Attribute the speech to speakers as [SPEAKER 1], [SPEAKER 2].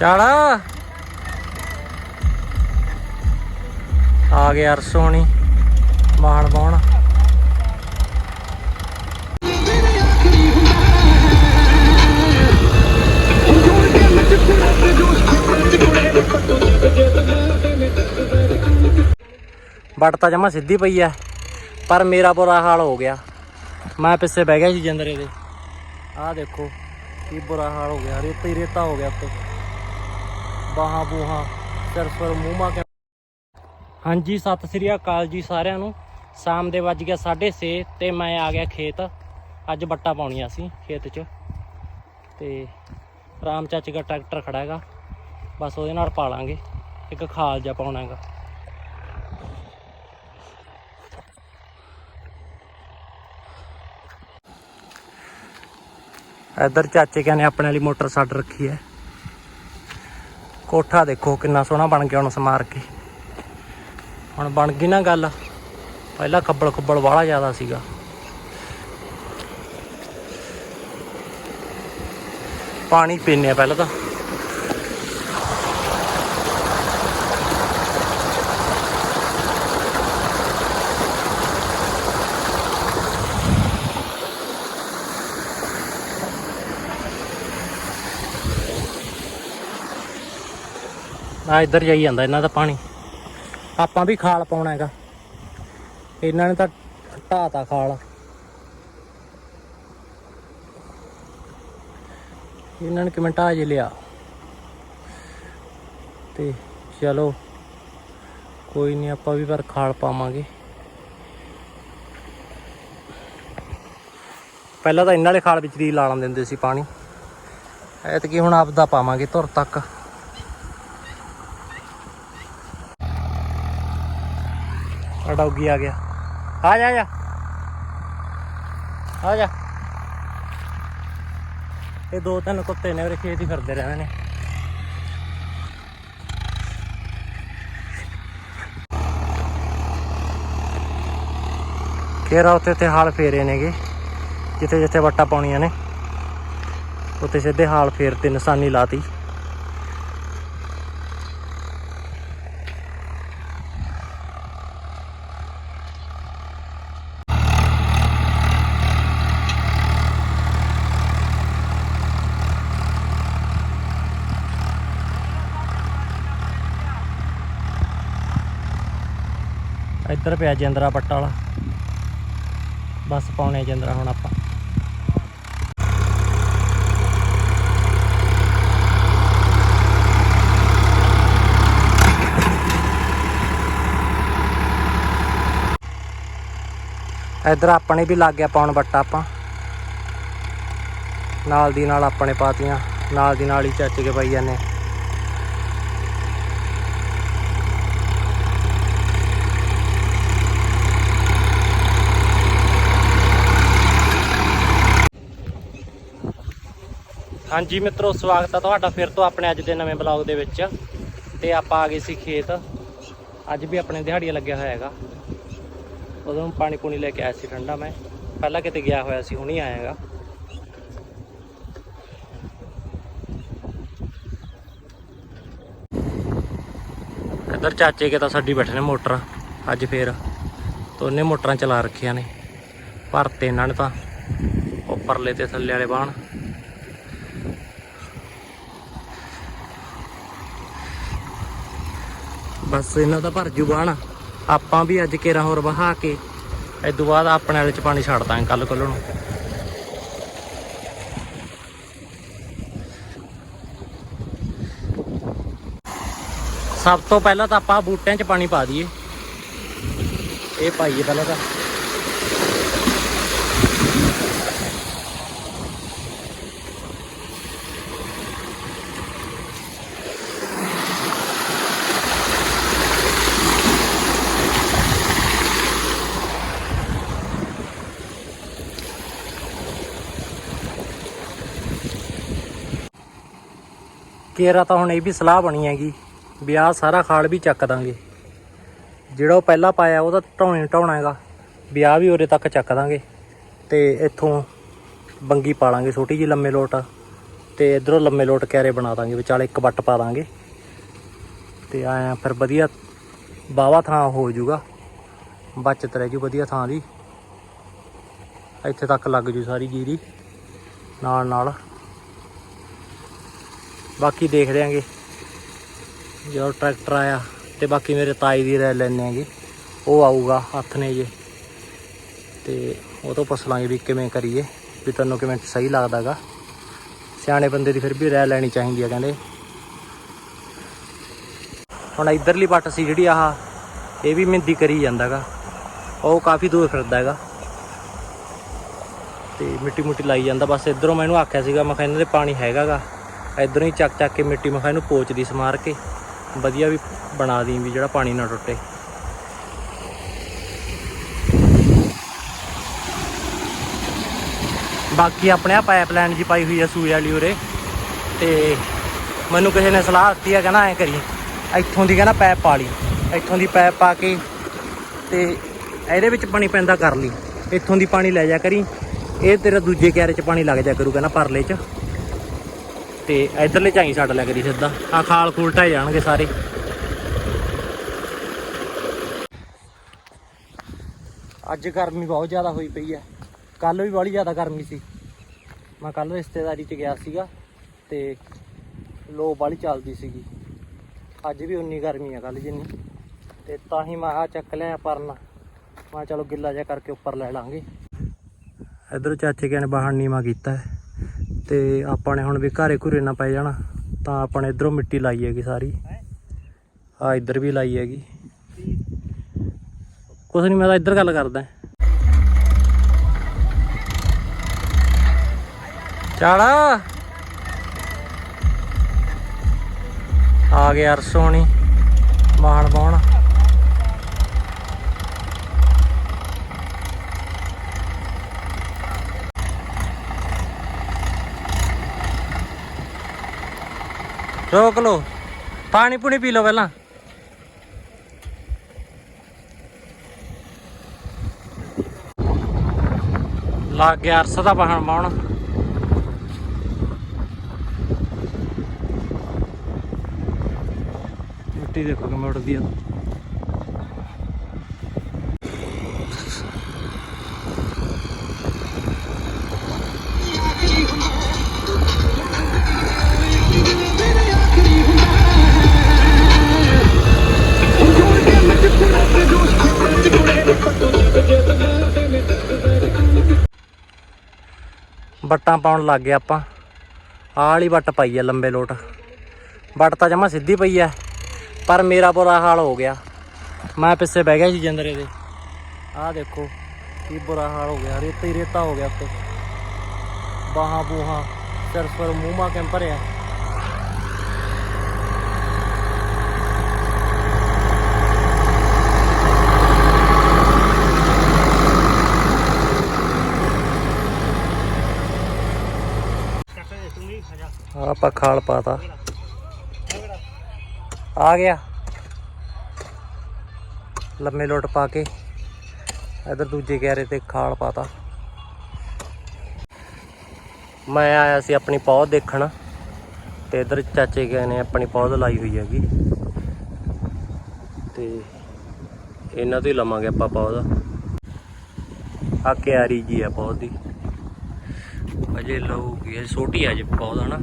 [SPEAKER 1] ਚੱਲ। ਆ ਗਿਆ ਅਰਸੋਣੀ ਮਾਣ ਬਾਉਣ ਬੱਟ ਤਾਂ ਜਮਾ ਸਿੱਧੀ ਪਈ ਐ ਪਰ ਮੇਰਾ ਬੁਰਾ ਹਾਲ ਹੋ ਗਿਆ। ਮੈਂ ਪਿੱਛੇ ਬਹਿ ਗਿਆ ਸੀ ਜੰਦਰੇ ਦੇ। ਆਹ ਦੇਖੋ, ਕੀ ਬੁਰਾ ਹਾਲ ਹੋ ਗਿਆ, ਰੇਤਾ ਹੀ ਰੇਤਾ ਹੋ ਗਿਆ ਉੱਤੇ। ਬਾਹਾਂ ਬੂਹਾਂ, ਸਿਰ ਮੂੰਹਾਂ ਕੇ ਹਾਂਜੀ, ਸਤਿ ਸ੍ਰੀ ਅਕਾਲ ਜੀ ਸਾਰਿਆਂ ਨੂੰ। ਸ਼ਾਮ ਦੇ ਵੱਜ ਗਿਆ 6:30 ਤੇ ਮੈਂ ਆ ਗਿਆ ਖੇਤ। ਅੱਜ ਬੱਟਾ ਪਾਉਣੀਆਂ ਸੀ ਖੇਤ 'ਚ। ਤੇ ਰਾਮ ਚਾਚੇ ਦਾ ਟਰੈਕਟਰ ਖੜਾ ਹੈਗਾ। ਬਸ ਉਹਦੇ ਨਾਲ ਪਾ ਲਾਂਗੇ ਇੱਕ ਖਾਲ ਜਿਹਾ ਪਾਉਣਾ ਹੈਗਾ। ਇੱਧਰ ਚਾਚੇ ਕਹਿੰਦੇ ਆਪਣੇ ਵਾਲੀ ਮੋਟਰ ਛੱਡ ਰੱਖੀ ਹੈ। ਕੋਠਾ ਦੇਖੋ ਕਿੰਨਾ ਸੋਹਣਾ ਬਣ ਗਿਆ ਹੁਣ ਸਮਾਰ ਕੇ। ਹੁਣ ਬਣ ਗਈ ਨਾ ਗੱਲ। ਪਹਿਲਾਂ ਖੱਬਲ ਖੱਬਲ ਵਾਲਾ ਜ਼ਿਆਦਾ ਸੀਗਾ। ਪਾਣੀ ਪੀਨੇ ਆ ਪਹਿਲਾਂ ਤਾਂ। ਆ ਇੱਧਰ ਜਾਈ ਜਾਂਦਾ ਇਹਨਾਂ ਦਾ ਪਾਣੀ। ਆਪਾਂ ਵੀ ਖਾਲ ਪਾਉਣਾ ਹੈਗਾ। ਇਹਨਾਂ ਨੇ ਤਾਂ ਢਾਤਾ ਖਾਲ। ਇਹਨਾਂ ਨੇ ਕਿਵੇਂ ਢਾਹ ਜੇ ਲਿਆ। ਤੇ ਚਲੋ, ਕੋਈ ਨਹੀਂ, ਆਪਾਂ ਵੀ ਪਰ ਖਾਲ ਪਾਵਾਂਗੇ। ਪਹਿਲਾਂ ਤਾਂ ਇਹਨਾਂ ਵਾਲੇ ਖਾਲ ਵਿੱਚ ਦੀ ਲਾ ਦਿੰਦੇ ਸੀ ਪਾਣੀ। ਐਤਕੀ ਹੁਣ ਆਪਦਾ ਪਾਵਾਂਗੇ, ਧੁਰ ਤੱਕ। ਆ ਡੌਗੀ ਆ ਗਿਆ। ਆ ਜਾ ਜਾ। ਆ ਜਾ। ਇਹ ਦੋ ਤਿੰਨ ਕੁੱਤੇ ਨੇ ਉਹਦੇ ਖੇਤ ਹੀ ਫਿਰਦੇ ਰਹਿੰਦੇ ਨੇ। ਕੇਰਾ ਉੱਤੇ ਤੇ ਹਾਲ ਫੇਰੇ ਨੇਗੇ ਜਿੱਥੇ ਜਿੱਥੇ ਵੱਟਾ ਪਾਉਣੀਆਂ ਨੇ। ਉੱਤੇ ਸਿੱਧੇ ਹਾਲ ਫੇਰ ਤੇ ਨਿਸ਼ਾਨੀ ਲਾਤੀ। ਇੱਧਰ ਪਿਆ ਜਿੰਦਰਾ ਪੱਟਾ ਵਾਲਾ। ਬਸ ਪਾਉਣੇ ਜਿੰਦਰਾ ਹੁਣ ਆਪਾਂ। ਇੱਧਰ ਆਪਣੇ ਵੀ ਲੱਗ ਗਿਆ ਪਾਉਣ ਬੱਟਾ ਆਪਾਂ। ਨਾਲ ਦੀ ਨਾਲ ਆਪਣੇ ਪਾਤੀਆਂ, ਨਾਲ ਦੀ ਨਾਲ ਹੀ ਚੱਚ ਕੇ ਪਾਈ ਜਾਂਦੇ ਹਾਂਜੀ ਮਿੱਤਰੋ, ਸਵਾਗਤ ਆ ਤੁਹਾਡਾ ਫਿਰ ਤੋਂ ਆਪਣੇ ਅੱਜ ਦੇ ਨਵੇਂ ਬਲੌਗ ਦੇ ਵਿੱਚ। ਤੇ ਆਪਾਂ ਆ ਗਏ ਸੀ ਖੇਤ। ਅੱਜ ਵੀ ਆਪਣੇ ਦਿਹਾੜੀਆ ਲੱਗਿਆ ਹੋਇਆ ਹੈਗਾ। ਉਦੋਂ ਪਾਣੀ ਪੂਣੀ ਲੈ ਕੇ ਆਇਆ ਸੀ ਠੰਡਾ ਮੈਂ। ਪਹਿਲਾਂ ਕਿਤੇ ਗਿਆ ਹੋਇਆ ਸੀ, ਹੁਣੀ ਆਇਆ ਹੈਗਾ। ਇੱਧਰ ਚਾਚੇ ਕੇ ਤਾਂ ਸਾਡੀ ਬੈਠੇ ਨੇ ਮੋਟਰ। ਅੱਜ ਫੇਰ ਦੋਨੇ ਮੋਟਰਾਂ ਚਲਾ ਰੱਖੀਆਂ ਨੇ। ਭਰਤੇ ਇਹਨਾਂ ਨੇ ਤਾਂ। ਉੱਪਰਲੇ ਤੇ ਥੱਲੇ ਵਾਲੇ ਬਾਣ ਬਸ ਇਹਨਾਂ ਦਾ ਭਰ ਜੂ ਬਾਣ ਆਪਾਂ ਵੀ ਅੱਜ ਕੇਰਾ ਹੋਰ ਵਹਾ ਕੇ ਇਸ ਤੋਂ ਬਾਅਦ ਆਪਣੇ ਵਾਲੇ ਚ ਪਾਣੀ ਛੱਡ ਦਾਂਗੇ ਕੱਲ ਕੱਲ ਨੂੰ। ਸਭ ਤੋਂ ਪਹਿਲਾਂ ਤਾਂ ਆਪਾਂ ਬੂਟਿਆਂ 'ਚ ਪਾਣੀ ਪਾ ਦਈਏ। ਇਹ ਪਾਈਏ ਪਹਿਲਾਂ ਤਾਂ। ਕੇਰਾ ਤਾਂ ਹੁਣ ਇਹ ਵੀ ਸਲਾਹ ਬਣੀ ਹੈਗੀ ਵੀ ਆਹ ਸਾਰਾ ਖਾਲ ਵੀ ਚੱਕ ਦਾਂਗੇ। ਜਿਹੜਾ ਉਹ ਪਹਿਲਾਂ ਪਾਇਆ ਉਹਦਾ ਢਾਉਣੇ ਢਾਉਣਾ ਹੈਗਾ, ਵੀ ਆਹ ਵੀ ਉਰੇ ਤੱਕ ਚੱਕ ਦਾਂਗੇ। ਤੇ ਇੱਥੋਂ ਬੰਗੀ ਪਾ ਲਾਂਗੇ, ਛੋਟੀ ਜਿਹੀ ਲੰਮੇ ਲੋਟ। ਤੇ ਇਧਰੋਂ ਲੰਮੇ ਲੋਟ ਕਿਆਰੇ ਬਣਾ ਦਾਂਗੇ ਵਿਚਾਲੇ ਇੱਕ ਵੱਟ ਪਾ ਦਾਂਗੇ। ਤੇ ਆਇਆ ਫਿਰ ਵਧੀਆ ਬਾਵਾ ਥਾਂ ਹੋ ਜਾਊਗਾ। ਬਚਤ ਰਹਿ ਜੂ ਵਧੀਆ ਥਾਂ ਦੀ। ਇੱਥੇ ਤੱਕ ਲੱਗ ਜੂ ਸਾਰੀ ਜੀਰੀ ਨਾਲ ਨਾਲ। ਬਾਕੀ ਦੇਖਦੇ ਆਂਗੇ ਜਦੋਂ ਟਰੈਕਟਰ ਆਇਆ ਤੇ ਬਾਕੀ ਮੇਰੇ ਤਾਈ ਦੀ ਰਹਿ ਲੈਣੇ ਆਂਗੇ। ਉਹ ਆਊਗਾ, ਹੱਥ ਨੇ ਜੇ। ਤੇ ਉਹ ਤੋਂ ਪੁੱਛ ਲਾਂਗੇ ਵੀ ਕਿਵੇਂ ਕਰੀਏ, ਵੀ ਤੈਨੂੰ ਕਿਵੇਂ ਸਹੀ ਲੱਗਦਾਗਾ। ਸਿਆਣੇ ਬੰਦੇ ਦੀ ਫਿਰ ਵੀ ਰਹਿ ਲੈਣੀ ਚਾਹੀਦੀ ਆ ਕਹਿੰਦੇ। ਹੁਣ ਇਧਰਲੀ ਪੱਟ ਸੀ ਜਿਹੜੀ ਆਹ, ਇਹ ਵੀ ਮਿੰਦੀ ਕਰੀ ਜਾਂਦਾਗਾ। ਉਹ ਕਾਫੀ ਦੂਰ ਫਿਰਦਾ ਹੈਗਾ ਤੇ ਮਿੱਟੀ ਮੁੱਟੀ ਲਾਈ ਜਾਂਦਾ। ਬਸ ਇਧਰੋਂ ਮੈਨੂੰ ਆਖਿਆ ਸੀਗਾ, ਮੈਂ ਕਿਹਾ ਇਹਨਾਂ ਦੇ ਪਾਣੀ ਹੈਗਾਗਾ। ਇਧਰੋਂ ਹੀ ਚੱਕ ਚੱਕ ਕੇ ਮਿੱਟੀ ਮੈਂ ਕਿਹਾ ਇਹਨੂੰ ਪੋਚਦੀ ਸਮਾਰ ਕੇ। ਵਧੀਆ ਵੀ ਬਣਾ ਦੀ ਵੀ ਜਿਹੜਾ ਪਾਣੀ ਨਾ ਟੁੱਟੇ। ਬਾਕੀ ਆਪਣੇ ਆ ਪਾਈਪਲਾਈਨ ਜੀ ਪਾਈ ਹੋਈ ਆ ਸੂਏ ਵਾਲੀ ਉਰੇ। ਤੇ ਮੈਨੂੰ ਕਿਸੇ ਨੇ ਸਲਾਹ ਦਿੱਤੀ ਆ, ਕਹਿੰਦਾ ਐ ਕਰੀ, ਇੱਥੋਂ ਦੀ ਕਹਿੰਦਾ ਪੈਪ ਪਾ ਲਈ। ਇੱਥੋਂ ਦੀ ਪੈਪ ਪਾ ਕੇ ਤੇ ਇਹਦੇ ਵਿੱਚ ਪਾਣੀ ਪੈਂਦਾ ਕਰ ਲਈ। ਇੱਥੋਂ ਦੀ ਪਾਣੀ ਲੈ ਜਾ ਕਰੀ। ਇਹ ਤੇਰਾ ਦੂਜੇ ਕਿਆਰੇ 'ਚ ਪਾਣੀ ਲੱਗ ਜਾ ਕਰੂ, ਕਹਿੰਦਾ ਪਰਲੇ 'ਚ। ਤੇ ਇਧਰਲੇ ਝਾਈ ਛੱਡ ਲਿਆ ਕਰੀ ਸਿੱਧਾ। ਆ ਖਾਲ ਖੂਲ ਢਾਏ ਜਾਣਗੇ ਸਾਰੇ। ਅੱਜ ਗਰਮੀ ਬਹੁਤ ਜ਼ਿਆਦਾ ਹੋਈ ਪਈ ਹੈ। ਕੱਲ ਵੀ ਬੜੀ ਜ਼ਿਆਦਾ ਗਰਮੀ ਸੀ। ਮੈਂ ਕੱਲ ਰਿਸ਼ਤੇਦਾਰੀ 'ਚ ਗਿਆ ਸੀਗਾ ਤੇ ਲੋ ਬਾਲੀ ਚੱਲਦੀ ਸੀਗੀ। ਅੱਜ ਵੀ ਉਨੀ ਗਰਮੀ ਆ ਕੱਲ ਜਿੰਨੀ। ਤੇ ਤਾਂ ਹੀ ਮੈਂ ਆ ਚੱਕ ਲਿਆ ਪਰਨਾ। ਮੈਂ ਕਿਹਾ ਚਲੋ ਗਿੱਲਾ ਜਿਹਾ ਕਰਕੇ ਉੱਪਰ ਲੈ ਲਾਂਗੇ। ਇਧਰ ਚਾਚੇ ਕਿਆਂ ਨੇ ਬਾਹਰ ਨੀਵਾ ਕੀਤਾ ਹੈ। ਤੇ ਆਪਾਂ ਨੇ ਹੁਣ ਵੀ ਘਰੇ ਘੁਰੇ ਨਾ ਪੈ ਜਾਣਾ, ਤਾਂ ਆਪਾਂ ਨੇ ਇਧਰੋਂ ਮਿੱਟੀ ਲਾਈ ਹੈਗੀ ਸਾਰੀ। ਆ ਇੱਧਰ ਵੀ ਲਾਈ ਹੈਗੀ। ਕੁਛ ਨਹੀਂ ਮੈਂ ਤਾਂ ਇੱਧਰ ਗੱਲ ਕਰਦਾ। ਚਾੜਾ ਆ ਗਿਆ ਅਰਸੋਣੀ ਮਾਣ ਬਾਉਣ ਰੋਕ ਲੋ ਪਾਣੀ ਪੂਣੀ ਪੀ ਲਓ ਪਹਿਲਾਂ। ਲੱਗ ਗਿਆ ਅਰਸ ਦਾ ਬਾਹਣ ਬਾਉਣ ਮਿੱਟੀ ਦੇਖੋ ਕਿਵੇਂ ਉੱਡਦੀ ਆ। ਵੱਟਾਂ ਪਾਉਣ ਲੱਗ ਗਏ ਆਪਾਂ। ਆਹ ਵਾਲੀ ਬੱਟ ਪਾਈ ਆ ਲੰਬੇ ਲੋਟ। ਵੱਟ ਤਾਂ ਜਮਾ ਸਿੱਧੀ ਪਈ ਆ, ਪਰ ਮੇਰਾ ਬੁਰਾ ਹਾਲ ਹੋ ਗਿਆ। ਮੈਂ ਪਿੱਛੇ ਬਹਿ ਗਿਆ ਸੀ ਜੰਦਰੇ ਦੇ। ਆਹ ਦੇਖੋ, ਕੀ ਬੁਰਾ ਹਾਲ ਹੋ ਗਿਆ। ਰੇਤਾ ਹੀ ਰੇਤਾ ਹੋ ਗਿਆ ਉੱਤੇ। ਬਾਹਾਂ ਬੂਹਾਂ ਸਿਰ ਪਰ ਮੂੰਹ ਮਾ ਕਿੰ ਭਰਿਆ ਆਹ ਆਪਾਂ ਖਾਲ ਪਾਤਾ। ਆ ਗਿਆ। ਲੰਮੇ ਲੋਟ ਪਾ ਕੇ ਇਧਰ ਦੂਜੇ ਕਿਆਰੇ ਤੇ ਖਾਲ ਪਾਤਾ। ਮੈਂ ਆਇਆ ਸੀ ਆਪਣੀ ਪੌਦ ਦੇਖਣ ਤੇ ਇਧਰ ਚਾਚੇ ਗਏ ਨੇ, ਆਪਣੀ ਪੌਦ ਲਾਈ ਹੋਈ ਹੈਗੀ। ਤੇ ਇਹਨਾਂ ਤੋਂ ਹੀ ਲਵਾਂਗੇ ਆਪਾਂ ਪੌਦ ਆ ਕਿਆਰੀ ਜੀ ਆ ਪੌਦ ਦੀ। ਅਜੇ ਲਊਗੀ ਇਹ ਛੋਟੀ ਆ ਜੇ ਪੌਦ ਹਨਾ?